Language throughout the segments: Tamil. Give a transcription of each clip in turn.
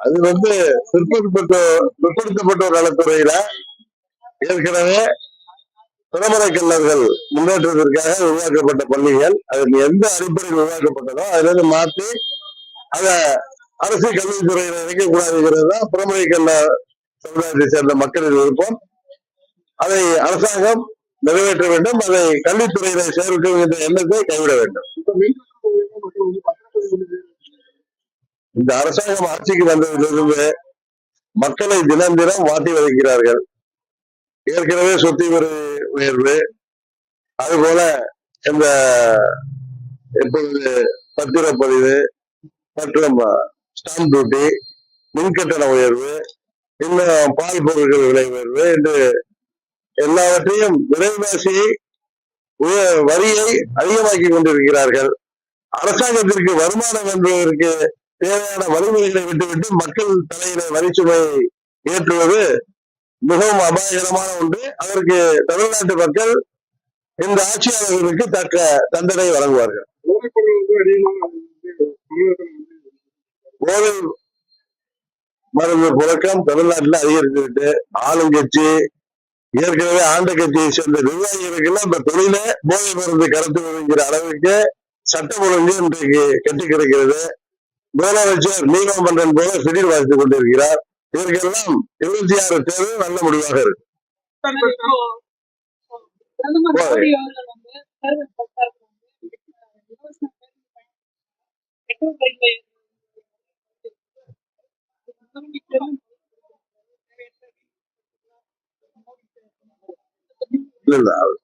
அது வந்து பிற்படுத்தப்பட்ட பிற்படுத்தப்பட்டோர் நலத்துறையில ஏற்கனவே பிரமர கல்லர்கள் முன்னேற்றத்திற்காக உருவாக்கப்பட்ட பள்ளிகள் அது எந்த அடிப்படையில் உருவாக்கப்பட்டதோ அதுல இருந்து மாற்றி அத அரசு கல்வித்துறையில இணைக்கக்கூடாதுங்கிறது தான் கல்ல சமுதாயத்தை சேர்ந்த மக்களின் விருப்பம். அதை அரசாங்கம் நிறைவேற்ற வேண்டும் அதை கல்வித்துறையில சேர்க்கும் என்ற எண்ணத்தை கைவிட வேண்டும். இந்த அரசாங்கம் ஆட்சிக்கு வந்ததிலிருந்து மக்களை தினம் தினம் மாற்றி வருகிறார்கள் ஏற்கனவே சொத்து வரி உயர்வு. அதுபோல இந்த இப்பொழுது பத்திரப்பதிவு மற்றும் ஸ்டாம்ப் டியூட்டி மின்கட்டண உயர்வு இன்னும் பால் பொருட்கள் விலை உயர்வு என்று எல்லாவற்றையும் விலைவாசி வரியை அதிகமாக்கி கொண்டிருக்கிறார்கள். அரசாங்கத்திற்கு வருமானம் என்பதற்கு தேவையான வலிமைகளை விட்டுவிட்டு மக்கள் தலையில வரிச்சுமை ஏற்றுவது மிகவும் அபாயகரமான ஒன்று. அதற்கு தமிழ்நாட்டு மக்கள் இந்த ஆட்சியாளர்களுக்கு தக்க தண்டனை வழங்குவார்கள். போதை மருந்து புழக்கம் தமிழ்நாட்டில் அதிகரித்துவிட்டு ஆளுங்கட்சி ஏற்கனவே ஆண்ட கட்சியை சேர்ந்த நிர்வாகிகளுக்கெல்லாம் இந்த தொழில போதை மருந்து கடத்து அளவுக்கு சட்டம் ஒழுங்கு இன்றைக்கு கெட்டு கிடக்கிறது. முதலமைச்சர் நீலமன்றன் போல திடீர் வாசித்துக் கொண்டிருக்கிறார். இதற்கெல்லாம் இருபத்தி ஆறு தேர்தல் நல்ல முடிவாக இருக்கு.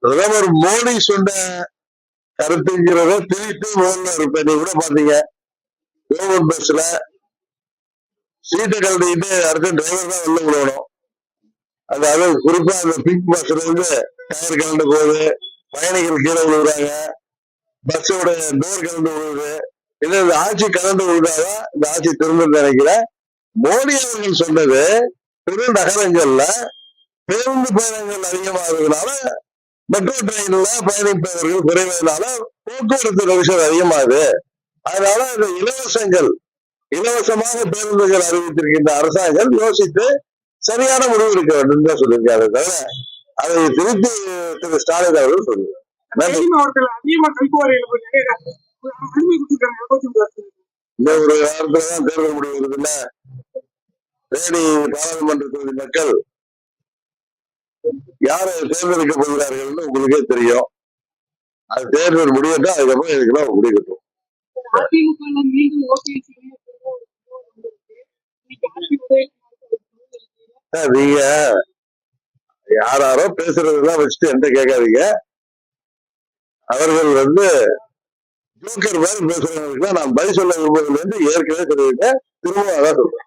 பிரதமர் மோடி சொன்ன கருத்துங்கிறத திருப்பி முதல்ல இருப்பேன் நீ கூட பாத்தீங்க கவர்மெண்ட் பஸ்ல சீட்டு கழட்டிக்கிட்டு அடுத்த டிரைவர் தான் உள்ள விடணும் அதாவது குறிப்பா அந்த பிங்க் பஸ்ல இருந்து டயர் கலந்து போகுது. பயணிகள் கீழே விழுகுறாங்க. பஸ்ஸோட டோர் கலந்து விழுகுது. இது இந்த ஆட்சி கலந்து விழுந்தாதான் இந்த ஆட்சி திரும்ப நினைக்கிறேன். மோடி அவர்கள் சொன்னது பெருநகரங்கள்ல பேருந்து பயணங்கள் அதிகமாகிறதுனால மெட்ரோ ட்ரெயின்ல பயணிப்பவர்கள் குறைவதனால போக்குவரத்து நெரிசல் அதிகமாகுது. அதனால இந்த இலவசங்கள் இலவசமாக பேருந்துகள் அறிவித்திருக்கின்ற அரசாங்கம் யோசித்து சரியான முடிவு எடுக்க வேண்டும் தான் சொல்லியிருக்காரு தவிர அதை திருத்தி திரு ஸ்டாலின் அவர்கள் சொல்லுவார். இந்த ஒரு வாரத்துல தான் தேர்தல் முடிவு இருக்குல்ல? தேனி பாராளுமன்ற தொகுதி மக்கள் யாரை தேர்ந்தெடுக்க போகிறார்கள்னு உங்களுக்கே தெரியும். அது தேர்தல் முடியட்டும் அதுக்கப்புறம் இதுக்கெல்லாம் முடிக்கட்டும் நீங்க யாராரோ பேசுறதெல்லாம் வச்சுட்டு எந்த கேட்காதீங்க. அவர்கள் வந்து ஜோக்கர் மாதிரி பேசுறவங்களுக்கு நான் பதில் சொல்ல விரும்புவதில்லை என்று ஏற்கனவே சொல்லியிருக்கேன். திரும்ப அதான் சொல்றேன்.